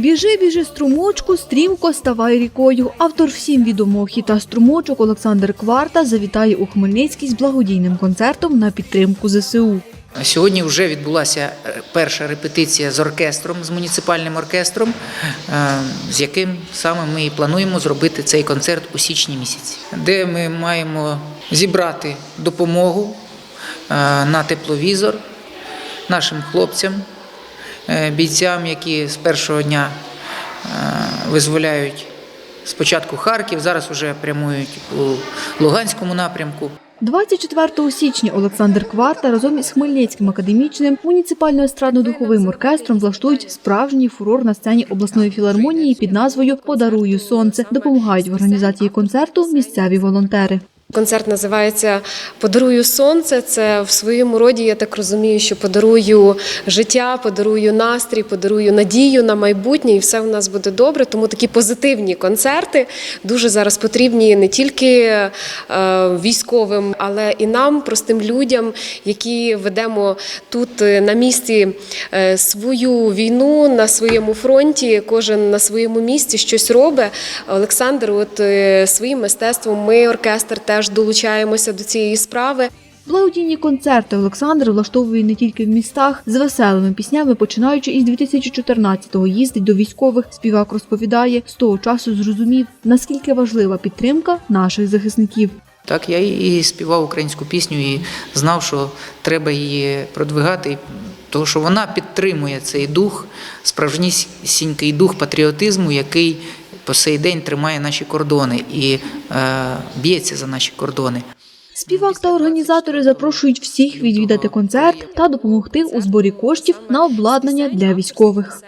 Біжи, біжи, струмочку, стрімко ставай рікою. Автор всім відомого хіта струмочок Олександр Кварта завітає у Хмельницький з благодійним концертом на підтримку ЗСУ. Сьогодні вже відбулася е, перша репетиція з оркестром, з муніципальним оркестром, е, з яким саме ми і плануємо зробити цей концерт у січні місяці, де ми маємо зібрати допомогу е, на тепловізор нашим хлопцям, бійцям, які з першого дня е, визволяють спочатку Харків, зараз вже прямують у Луганському напрямку. 24 січня Олександр Кварта разом із Хмельницьким академічним муніципально-естрадно-духовим оркестром влаштують справжній фурор на сцені обласної філармонії під назвою Подарую сонце. Допомагають в організації концерту місцеві волонтери. Концерт називається Подарую сонце. Це в своєму роді, я так розумію, що подарую життя, подарую настрій, подарую надію на майбутнє, і все в нас буде добре. Тому такі позитивні концерти дуже зараз потрібні не тільки е, військовим, але і нам, простим людям, які ведемо тут е, на місці е, свою війну на своєму фронті. Кожен на своєму місці щось робить. Олександр, от своїм мистецтвом, ми оркестр теж долучаємося до цієї справи. Благодійні концерти Олександр влаштовує не тільки в містах з веселими піснями, починаючи із 2014-го їздить до військових. Співак розповідає, з того часу зрозумів, наскільки важлива підтримка наших захисників. Так, я і співав українську пісню і знав, що треба її продвигати, тому що вона підтримує цей дух, справжнісінький дух патріотизму, який по сей день тримає наші кордони і е, б'ється за наші кордони. Співак та організатори запрошують всіх відвідати концерт та допомогти у зборі коштів на обладнання для військових.